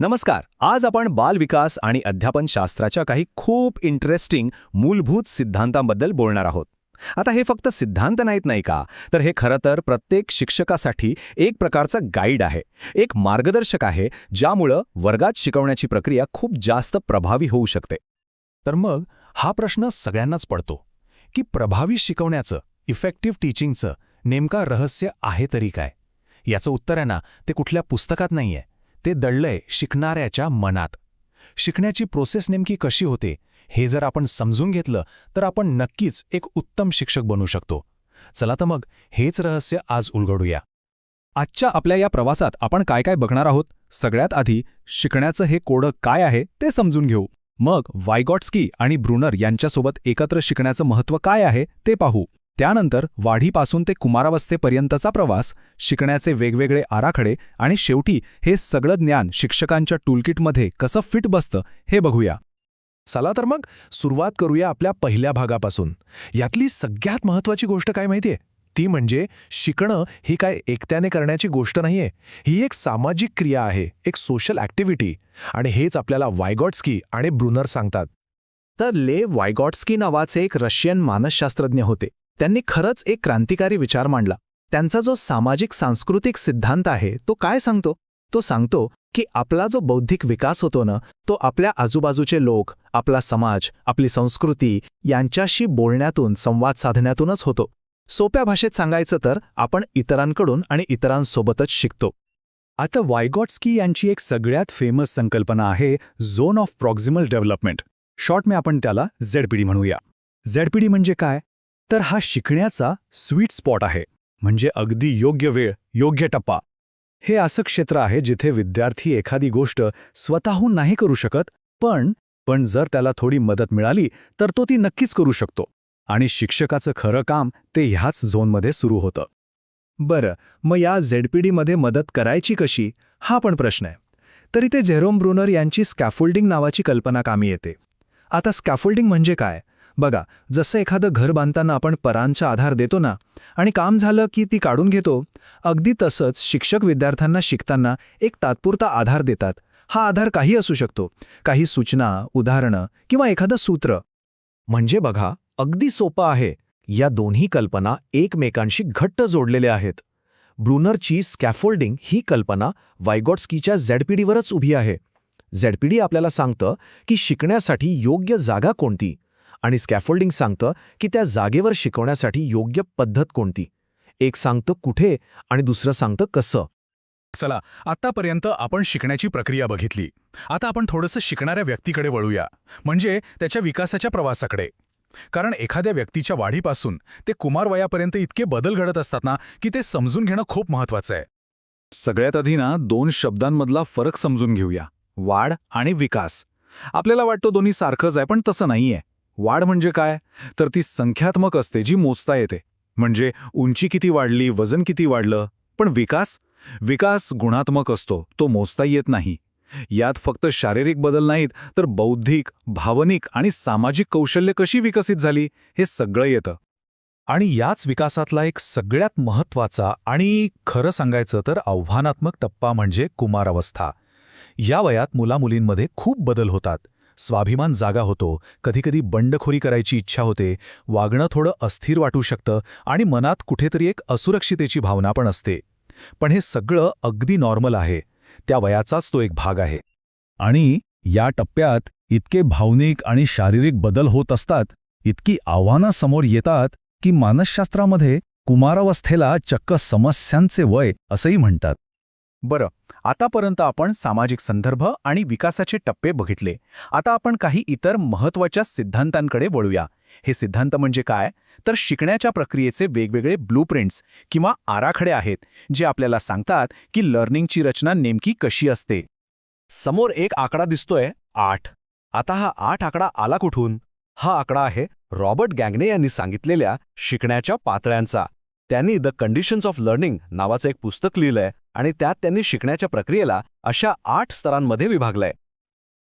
नमस्कार. आज आपण बालविकास आणि अध्यापनशास्त्राच्या काही खूप इंटरेस्टिंग मूलभूत सिद्धांतांबद्दल बोलणार आहोत. आता हे फक्त सिद्धांत नाहीत नाही का? तर हे खरं तर प्रत्येक शिक्षकासाठी एक प्रकारचं गाईड आहे. एक मार्गदर्शक आहे ज्यामुळं वर्गात शिकवण्याची प्रक्रिया खूप जास्त प्रभावी होऊ शकते. तर मग हा प्रश्न सगळ्यांनाच पडतो की प्रभावी शिकवण्याचं इफेक्टिव्ह टीचिंगचं नेमका रहस्य आहे तरी काय? याचं उत्तर आहे ना ते कुठल्या पुस्तकात नाहीये. ते दडलंय शिकणाऱ्याच्या मनात. शिकण्याची प्रोसेस नेमकी कशी होते हे जर आपण समजून घेतलं तर आपण नक्कीच एक उत्तम शिक्षक बनू शकतो. चला तर मग हेच रहस्य आज उलगडूया. आजच्या आपल्या या प्रवासात आपण काय काय बघणार आहोत? सगळ्यात आधी शिकण्याचं हे कोडं काय आहे ते समजून घेऊ. मग वायगॉट्स्की आणि ब्रुनर यांच्यासोबत एकत्र शिकण्याचं महत्त्व काय आहे ते पाहू. त्यानंतर वाढीपासून ते कुमारावस्थेपर्यंतचा प्रवास शिकण्याचे वेगवेगळे आराखडे आणि शेवटी हे सगळं ज्ञान शिक्षकांच्या टूलकिटमध्ये कसं फिट बसतं हे बघूया. चला तर मग सुरुवात करूया आपल्या पहिल्या भागापासून. यातली सगळ्यात महत्वाची गोष्ट काय माहितीये? ती म्हणजे शिकणं ही काय एकट्याने करण्याची गोष्ट नाहीये. ही एक सामाजिक क्रिया आहे एक सोशल ॲक्टिव्हिटी. आणि हेच आपल्याला वायगॉट्स्की आणि ब्रुनर सांगतात. तर ले वायगॉट्स्की नावाचे एक रशियन मानसशास्त्रज्ञ होते. त्यांनी खरंच एक क्रांतिकारी विचार मांडला. त्यांचा जो सामाजिक सांस्कृतिक सिद्धांत आहे तो काय सांगतो? तो सांगतो की आपला जो बौद्धिक विकास होतो ना तो आपल्या आजूबाजूचे लोक आपला समाज आपली संस्कृती यांच्याशी बोलण्यातून संवाद साधण्यातूनच होतो. सोप्या भाषेत सांगायचं तर आपण इतरांकडून आणि इतरांसोबतच शिकतो. आता वायगॉट्स्की यांची एक सगळ्यात फेमस संकल्पना आहे zone of proximal development. Short में आपण त्याला झेडपीडी म्हणूया. झेडपीडी म्हणजे काय? तर हा शिकण्याचा स्वीट स्पॉट आहे. म्हणजे अगदी योग्य वेळ योग्य टप्पा. हे असं क्षेत्र आहे जिथे विद्यार्थी एखादी गोष्ट स्वतःहून नाही करू शकत पण पण जर त्याला थोडी मदत मिळाली तर तो ती नक्कीच करू शकतो. आणि शिक्षकाचं खरं काम ते ह्याच झोनमध्ये सुरू होतं. बरं मग या झेडपीडीमध्ये मदत करायची कशी? हा पण प्रश्न आहे. तरी ते झेरोम ब्रुनर यांची स्कॅफोल्डिंग नावाची कल्पना कामी येते. आता स्कॅफोल्डिंग म्हणजे काय? बघा जसं एखादं घर बांधताना आपण परांचा आधार देतो ना आणि काम झालं की ती काढून घेतो अगदी तसंच शिक्षक विद्यार्थ्यांना शिकताना एक तात्पुरता आधार देतात. हा आधार काही असू शकतो काही सूचना उदाहरणं किंवा एखादं सूत्र. म्हणजे बघा अगदी सोपं आहे. या दोन्ही कल्पना एकमेकांशी घट्ट जोडलेल्या आहेत. ब्रुनरची स्कॅफोल्डिंग ही कल्पना वायगॉट्स्कीच्या झेडपीडीवरच उभी आहे. झेडपीडी आपल्याला सांगतं की शिकण्यासाठी योग्य जागा कोणती? आणि स्कॅफोल्डिंग सांगतं की त्या जागेवर शिकवण्यासाठी योग्य पद्धत कोणती? एक सांगतं कुठे आणि दुसरं सांगतं कसं? चला आतापर्यंत आपण शिकण्याची प्रक्रिया बघितली. आता आपण थोडंसं शिकणाऱ्या व्यक्तीकडे वळूया. म्हणजे त्याच्या विकासाच्या प्रवासाकडे. कारण एखाद्या व्यक्तीच्या वाढीपासून ते कुमार वयापर्यंत इतके बदल घडत असतात ना की ते समजून घेणं खूप महत्वाचं आहे. सगळ्यात आधी ना दोन शब्दांमधला फरक समजून घेऊया. वाढ आणि विकास. आपल्याला वाटतं दोन्ही सारखंच आहे पण तसं नाहीये. वाढ म्हणजे काय? तर ती संख्यात्मक असते जी मोजता येते. म्हणजे उंची किती वाढली वजन किती वाढलं? पण विकास? विकास गुणात्मक असतो तो मोजता येत नाही. यात फक्त शारीरिक बदल नाहीत तर बौद्धिक भावनिक आणि सामाजिक कौशल्य कशी विकसित झाली हे सगळं येतं. आणि याच विकासातला एक सगळ्यात महत्त्वाचा आणि खरं सांगायचं तर आव्हानात्मक टप्पा म्हणजे कुमारावस्था. या वयात मुलामुलींमध्ये खूप बदल होतात. स्वाभिमान जागा होतो. कधीकधी बंडखोरी करायची इच्छा होते. वागणं थोडं अस्थिर वाटू शकतं आणि मनात कुठेतरी एक असुरक्षितेची भावना पण असते. पण हे सगळं अगदी नॉर्मल आहे. त्या वयाचाच तो एक भाग आहे. आणि या टप्प्यात इतके भावनिक आणि शारीरिक बदल होत असतात इतकी आव्हानं समोर येतात की मानसशास्त्रामध्ये कुमारावस्थेला चक्क समस्यांचे वय असंही म्हणतात. बरं आतापर्यंत आपण सामाजिक संदर्भ आणि विकासाचे टप्पे बघितले. आता आपण काही इतर महत्त्वाच्या सिद्धांतांकडे वळूया. हे सिद्धांत म्हणजे काय? तर शिकण्याच्या प्रक्रियेचे वेगवेगळे ब्लूप्रिंट्स किंवा आराखडे आहेत जे आपल्याला सांगतात की लर्निंगची रचना नेमकी कशी असते. समोर एक आकडा दिसतोय आठ. आता हा आठ आकडा आला कुठून? हा आकडा आहे रॉबर्ट गँगने यांनी सांगितलेल्या शिकण्याच्या पातळ्यांचा. त्यांनी द कंडिशन्स ऑफ लर्निंग नावाचं एक पुस्तक लिहिलंय. आणि त्यात त्यांनी शिकण्याच्या प्रक्रियेला अशा आठ स्तरांमध्ये विभागलंय.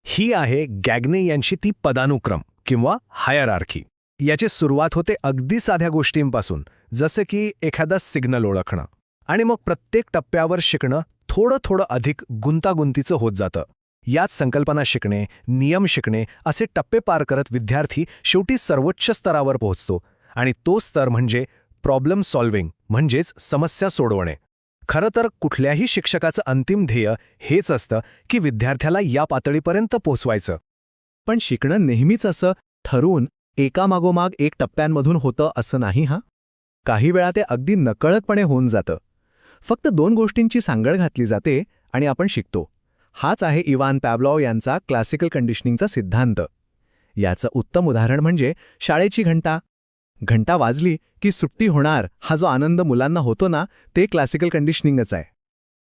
ही आहे गॅग्ने यांची ती पदानुक्रम किंवा हायर याची सुरुवात होते अगदी साध्या गोष्टींपासून जसे की एखादा सिग्नल ओळखणं. आणि मग प्रत्येक टप्प्यावर शिकणं थोडं थोडं अधिक गुंतागुंतीचं होत जातं. याच संकल्पना शिकणे नियम शिकणे असे टप्पे पार करत विद्यार्थी शेवटी सर्वोच्च स्तरावर पोहोचतो. आणि तो स्तर म्हणजे प्रॉब्लेम सॉल्व्हिंग म्हणजेच समस्या सोडवणे. खरं तर कुठल्याही शिक्षकाचं अंतिम ध्येय हेच असतं की विद्यार्थ्याला या पातळीपर्यंत पोहोचवायचं पण शिकणं नेहमीच असं ठरवून एकामागोमाग एक टप्प्यांमधून होतं असं नाही हा? काही वेळा ते अगदी नकळतपणे होऊन जातं. फक्त दोन गोष्टींची सांगड घातली जाते आणि आपण शिकतो. हाच आहे इवान पॅब्लॉव यांचा क्लासिकल कंडिशनिंगचा सिद्धांत. याचं उत्तम उदाहरण म्हणजे शाळेची घंटा. घंटा वाजली की सुट्टी होणार हा जो आनंद मुलांना होतो ना ते क्लासिकल कंडिशनिंगच आहे.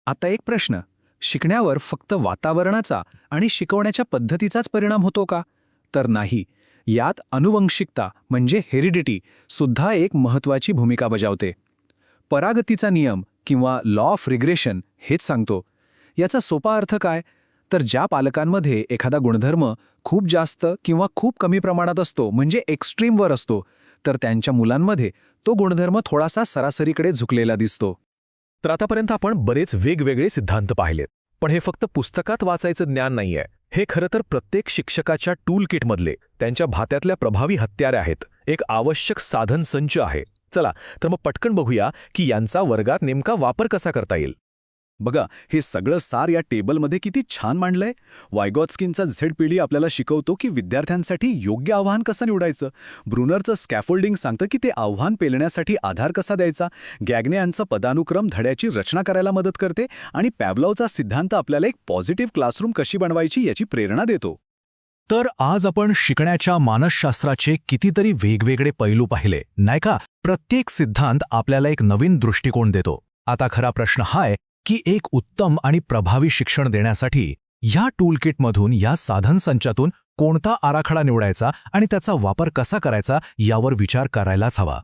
आता एक प्रश्न शिकण्यावर फक्त वातावरणाचा आणि शिकवण्याच्या पद्धतीचाच परिणाम होतो का? तर नाही यात अनुवंशिकता म्हणजे हेरिडिटी सुद्धा एक महत्त्वाची भूमिका बजावते. परागतीचा नियम किंवा लॉ ऑफ रिग्रेशन हेच सांगतो. याचा सोपा अर्थ काय? तर ज्या पालकांमध्ये एखादा गुणधर्म खूप जास्त किंवा खूप कमी प्रमाणात असतो म्हणजे एक्स्ट्रीमवर असतो तर त्यांच्या मुलांमध्ये तो गुणधर्म थोडासा सरासरीकडे झुकलेला दिसतो. तर आतापर्यंत आपण बरेच वेगवेगळे सिद्धांत पाहिलेत पण हे फक्त पुस्तकात वाचायचं ज्ञान नाहीये. हे खरं तर प्रत्येक शिक्षकाच्या टूल किटमधले त्यांच्या भात्यातल्या प्रभावी हत्यारे आहेत. एक आवश्यक साधन संच आहे. चला तर मग पटकन बघूया की यांचा वर्गात नेमका वापर कसा करता येईल. बघा हे सगळं सार या टेबलमध्ये किती छान मांडलंय. वायगॉट्स्किनचा झेड पिढी आपल्याला शिकवतो की विद्यार्थ्यांसाठी योग्य आव्हान कसं निवडायचं? ब्रुनरचं स्कॅफोल्डिंग सांगतं की ते आव्हान पेलण्यासाठी आधार कसा द्यायचा? गॅगने यांचं पदानुक्रम धड्याची रचना करायला मदत करते आणि पॅवलावचा सिद्धांत आपल्याला एक पॉझिटिव्ह क्लासरूम कशी बनवायची याची प्रेरणा देतो. तर आज आपण शिकण्याच्या मानसशास्त्राचे कितीतरी वेगवेगळे पैलू पाहिले नाही का? प्रत्येक सिद्धांत आपल्याला एक नवीन दृष्टिकोन देतो. आता खरा प्रश्न हा आहे की एक उत्तम आणि प्रभावी शिक्षण देण्यासाठी ह्या टूलकिटमधून या साधन संचातून कोणता आराखडा निवडायचा आणि त्याचा वापर कसा करायचा यावर विचार करायलाच हवा.